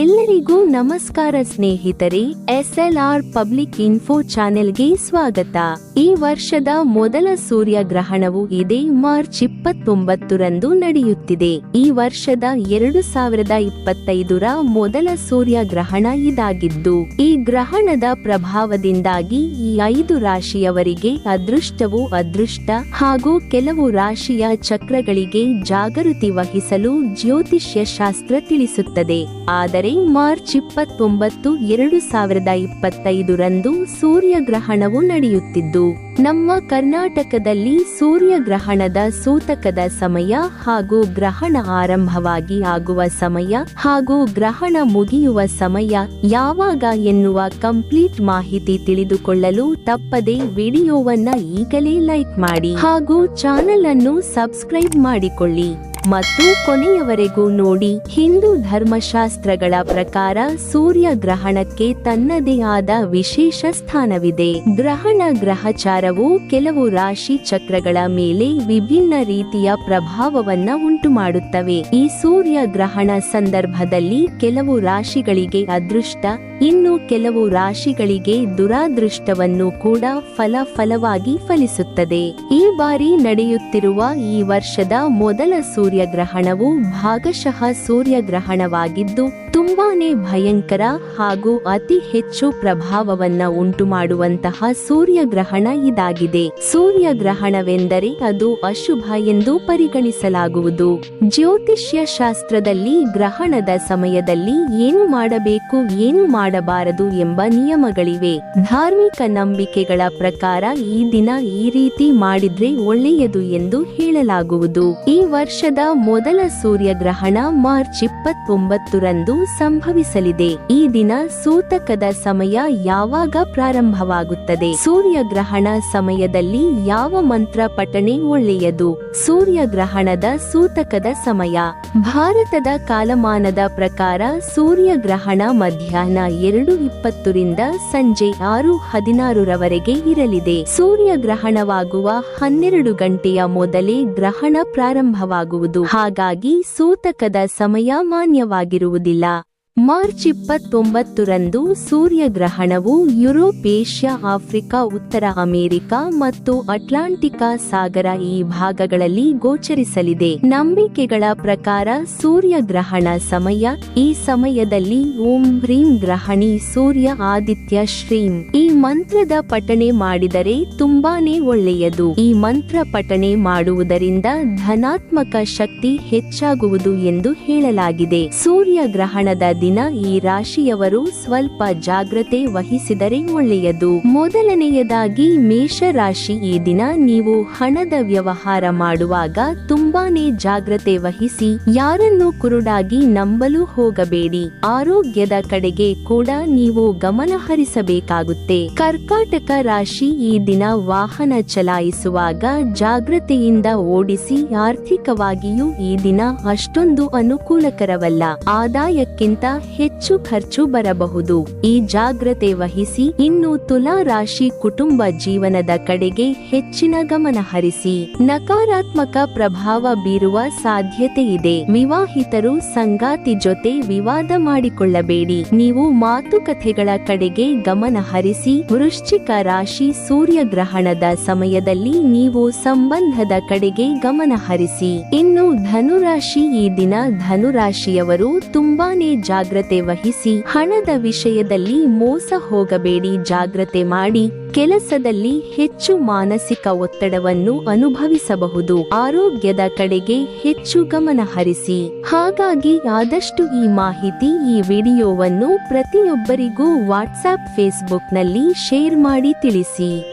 ಎಲ್ಲರಿಗೂ ನಮಸ್ಕಾರ ಸ್ನೇಹಿತರೆ, ಎಸ್ಎಲ್ಆರ್ ಪಬ್ಲಿಕ್ ಇನ್ಫೋ ಚಾನೆಲ್ಗೆ ಸ್ವಾಗತ. ಈ ವರ್ಷದ ಮೊದಲ ಸೂರ್ಯ ಗ್ರಹಣವು ಇದೇ ಮಾರ್ಚ್ ಇಪ್ಪತ್ತೊಂಬತ್ತರಂದು ನಡೆಯುತ್ತಿದೆ. ಈ ವರ್ಷದ ಎರಡು ಸಾವಿರದ ಇಪ್ಪತ್ತೈದರ ಮೊದಲ ಸೂರ್ಯ ಗ್ರಹಣ ಇದಾಗಿದ್ದು, ಈ ಗ್ರಹಣದ ಪ್ರಭಾವದಿಂದಾಗಿ ಈ ಐದು ರಾಶಿಯವರಿಗೆ ಅದೃಷ್ಟವು ಅದೃಷ್ಟ ಹಾಗೂ ಕೆಲವು ರಾಶಿಯ ಚಕ್ರಗಳಿಗೆ ಜಾಗೃತಿ ವಹಿಸಲು ಜ್ಯೋತಿಷ್ಯ ಶಾಸ್ತ್ರ ತಿಳಿಸುತ್ತದೆ. ಆದರೆ ಮಾರ್ಚ್ ಇಪ್ಪತ್ತೊಂಬತ್ತು, ಎರಡು ಸಾವಿರದ ಇಪ್ಪತ್ತೈದರಂದು ಸೂರ್ಯ ಗ್ರಹಣವು ನಡೆಯುತ್ತಿದ್ದು, ನಮ್ಮ ಕರ್ನಾಟಕದಲ್ಲಿ ಸೂರ್ಯಗ್ರಹಣದ ಸೂತಕದ ಸಮಯ ಹಾಗೂ ಗ್ರಹಣ ಆರಂಭವಾಗಿ ಆಗುವ ಸಮಯ ಹಾಗೂ ಗ್ರಹಣ ಮುಗಿಯುವ ಸಮಯ ಯಾವಾಗ ಎನ್ನುವ ಕಂಪ್ಲೀಟ್ ಮಾಹಿತಿ ತಿಳಿದುಕೊಳ್ಳಲು ತಪ್ಪದೆ ವಿಡಿಯೋವನ್ನ ಈಗಲೇ ಲೈಕ್ ಮಾಡಿ ಹಾಗೂ ಚಾನೆಲ್ ಅನ್ನು ಸಬ್ಸ್ಕ್ರೈಬ್ ಮಾಡಿಕೊಳ್ಳಿ. ಮತ್ತು ಕೊನೆಯವರೆಗೂ ನೋಡಿ ಹಿಂದೂ ಧರ್ಮಶಾಸ್ತ್ರಗಳ ಪ್ರಕಾರ ಸೂರ್ಯ ಗ್ರಹಣಕ್ಕೆ ತನ್ನದೇ ಆದ ವಿಶೇಷ ಸ್ಥಾನವಿದೆ. ಗ್ರಹಣ ಗ್ರಹಚಾರವು ಕೆಲವು ರಾಶಿ ಚಕ್ರಗಳ ಮೇಲೆ ವಿಭಿನ್ನ ರೀತಿಯ ಪ್ರಭಾವವನ್ನ ಉಂಟುಮಾಡುತ್ತವೆ. ಈ ಸೂರ್ಯ ಗ್ರಹಣ ಸಂದರ್ಭದಲ್ಲಿ ಕೆಲವು ರಾಶಿಗಳಿಗೆ ಅದೃಷ್ಟ, ಇನ್ನು ಕೆಲವು ರಾಶಿಗಳಿಗೆ ದುರಾದೃಷ್ಟವನ್ನು ಕೂಡ ಫಲ ಫಲವಾಗಿ ಫಲಿಸುತ್ತದೆ. ಈ ಬಾರಿ ನಡೆಯುತ್ತಿರುವ ಈ ವರ್ಷದ ಮೊದಲ ಸೂರ್ಯಗ್ರಹಣವು ಭಾಗಶಃ ಸೂರ್ಯಗ್ರಹಣವಾಗಿದ್ದು ತುಂಬಾನೇ ಭಯಂಕರ ಹಾಗೂ ಅತಿ ಹೆಚ್ಚು ಪ್ರಭಾವವನ್ನ ಉಂಟು ಮಾಡುವಂತಹ ಸೂರ್ಯಗ್ರಹಣ ಇದಾಗಿದೆ. ಸೂರ್ಯಗ್ರಹಣವೆಂದರೆ ಅದು ಅಶುಭ ಎಂದು ಪರಿಗಣಿಸಲಾಗುವುದು. ಜ್ಯೋತಿಷ್ಯ ಶಾಸ್ತ್ರದಲ್ಲಿ ಗ್ರಹಣದ ಸಮಯದಲ್ಲಿ ಏನು ಮಾಡಬೇಕು, ಏನು ಮಾಡಬಾರದು ಎಂಬ ನಿಯಮಗಳಿವೆ. ಧಾರ್ಮಿಕ ನಂಬಿಕೆಗಳ ಪ್ರಕಾರ ಈ ದಿನ ಈ ರೀತಿ ಮಾಡಿದ್ರೆ ಒಳ್ಳೆಯದು ಎಂದು ಹೇಳಲಾಗುವುದು. ಈ ವರ್ಷದ ಮೊದಲ ಸೂರ್ಯಗ್ರಹಣ ಮಾರ್ಚ್ ಇಪ್ಪತ್ತೊಂಬತ್ತರಂದು ಸಂಭವಿಸಲಿದೆ. ಈ ದಿನ ಸೂತಕದ ಸಮಯ ಯಾವಾಗ ಪ್ರಾರಂಭವಾಗುತ್ತದೆ? ಸೂರ್ಯಗ್ರಹಣ ಸಮಯದಲ್ಲಿ ಯಾವ ಮಂತ್ರ ಪಠಣೆ ಒಳ್ಳೆಯದು? ಸೂರ್ಯಗ್ರಹಣದ ಸೂತಕದ ಸಮಯ. ಭಾರತದ ಕಾಲಮಾನದ ಪ್ರಕಾರ ಸೂರ್ಯಗ್ರಹಣ ಮಧ್ಯಾಹ್ನ ಎರಡು ಇಪ್ಪತ್ತರಿಂದ ಸಂಜೆ ಆರು ಹದಿನಾರರವರೆಗೆ ಇರಲಿದೆ. ಸೂರ್ಯಗ್ರಹಣವಾಗುವ ಹನ್ನೆರಡು ಗಂಟೆಯ ಮೊದಲೇ ಗ್ರಹಣ ಪ್ರಾರಂಭವಾಗುವುದು. ಹಾಗಾಗಿ ಸೂತಕದ ಸಮಯ ಮಾನ್ಯವಾಗಿರುವುದಿಲ್ಲ. ಮಾರ್ಚ್ ಇಪ್ಪತ್ತೊಂಬತ್ತರಂದು ಸೂರ್ಯಗ್ರಹಣವು ಯುರೋಪ್, ಏಷ್ಯಾ, ಆಫ್ರಿಕಾ, ಉತ್ತರ ಅಮೆರಿಕ ಮತ್ತು ಅಟ್ಲಾಂಟಿಕ ಸಾಗರ ಈ ಭಾಗಗಳಲ್ಲಿ ಗೋಚರಿಸಲಿದೆ. ನಂಬಿಕೆಗಳ ಪ್ರಕಾರ ಸೂರ್ಯಗ್ರಹಣ ಸಮಯ, ಈ ಸಮಯದಲ್ಲಿ ಓಂ ಹ್ರೀಂ ಗ್ರಹಣಿ ಸೂರ್ಯ ಆದಿತ್ಯ ಶ್ರೀಂ. ಈ ಮಂತ್ರದ ಪಠಣೆ ಮಾಡಿದರೆ ತುಂಬಾನೇ ಒಳ್ಳೆಯದು. ಈ ಮಂತ್ರ ಪಠಣೆ ಮಾಡುವುದರಿಂದ ಧನಾತ್ಮಕ ಶಕ್ತಿ ಹೆಚ್ಚಾಗುವುದು ಎಂದು ಹೇಳಲಾಗಿದೆ. ಸೂರ್ಯಗ್ರಹಣದ ದಿನ ಈ ರಾಶಿಯವರು ಸ್ವಲ್ಪ ಜಾಗ್ರತೆ ವಹಿಸಿದರೆ ಒಳ್ಳೆಯದು. ಮೊದಲನೆಯದಾಗಿ ಮೇಷ ರಾಶಿ ಈ ದಿನ ನೀವು ಹಣದ ವ್ಯವಹಾರ ಮಾಡುವಾಗ ತುಂಬಾನೇ ಜಾಗ್ರತೆ ವಹಿಸಿ, ಯಾರನ್ನು ಕುರುಡಾಗಿ ನಂಬಲು ಹೋಗಬೇಡಿ. ಆರೋಗ್ಯದ ಕಡೆಗೆ ಕೂಡ ನೀವು ಗಮನ ಹರಿಸಬೇಕಾಗುತ್ತೆ. ಕರ್ಕಾಟಕ ರಾಶಿ, ಈ ದಿನ ವಾಹನ ಚಲಾಯಿಸುವಾಗ ಜಾಗ್ರತೆಯಿಂದ ಓಡಿಸಿ, ಆರ್ಥಿಕವಾಗಿಯೂ ಈ ದಿನ ಅಷ್ಟೊಂದು ಅನುಕೂಲಕರವಲ್ಲ. ಆದಾಯಕ್ಕಿಂತ ಹೆಚ್ಚು ಖರ್ಚು ಬರಬಹುದು. ಈ ಜಾಗ್ರತೆ ವಹಿಸಿ ಇನ್ನು ತುಲಾ ರಾಶಿ ಕುಟುಂಬ ಜೀವನದ ಕಡೆಗೆ ಹೆಚ್ಚಿನ ಗಮನ ಹರಿಸಿ. ನಕಾರಾತ್ಮಕ ಪ್ರಭಾವ ಬೀರುವ ಸಾಧ್ಯತೆ ಇದೆ. ವಿವಾಹಿತರು ಸಂಗಾತಿ ಜೊತೆ ವಿವಾದ ಮಾಡಿಕೊಳ್ಳಬೇಡಿ. ನೀವು ಮಾತುಕತೆಗಳ ಕಡೆಗೆ ಗಮನ ಹರಿಸಿ. ವೃಶ್ಚಿಕ ರಾಶಿ ಸೂರ್ಯಗ್ರಹಣದ ಸಮಯದಲ್ಲಿ ನೀವು ಸಂಬಂಧದ ಕಡೆಗೆ ಗಮನ ಹರಿಸಿ. ಇನ್ನು ಧನುರಾಶಿ ಈ ದಿನ ಧನುರಾಶಿಯವರು ತುಂಬಾನೇ ಜಾಗ್ರತೆ ವಹಿಸಿ ಹಣದ ವಿಷಯದಲ್ಲಿ ಮೋಸ ಹೋಗಬೇಡಿ, ಜಾಗ್ರತೆ ಮಾಡಿ ಕೆಲಸದಲ್ಲಿ ಹೆಚ್ಚು ಮಾನಸಿಕ ಒತ್ತಡವನ್ನು ಅನುಭವಿಸಬಹುದು, ಆರೋಗ್ಯದ ಕಡೆಗೆ ಹೆಚ್ಚು ಗಮನ ಹರಿಸಿ. ಹಾಗಾಗಿ ಆದಷ್ಟು ಈ ಮಾಹಿತಿ ಈ ವಿಡಿಯೋವನ್ನು ಪ್ರತಿಯೊಬ್ಬರಿಗೂ ವಾಟ್ಸ್ಆಪ್ ಫೇಸ್ಬುಕ್ನಲ್ಲಿ ಶೇರ್ ಮಾಡಿ ತಿಳಿಸಿ.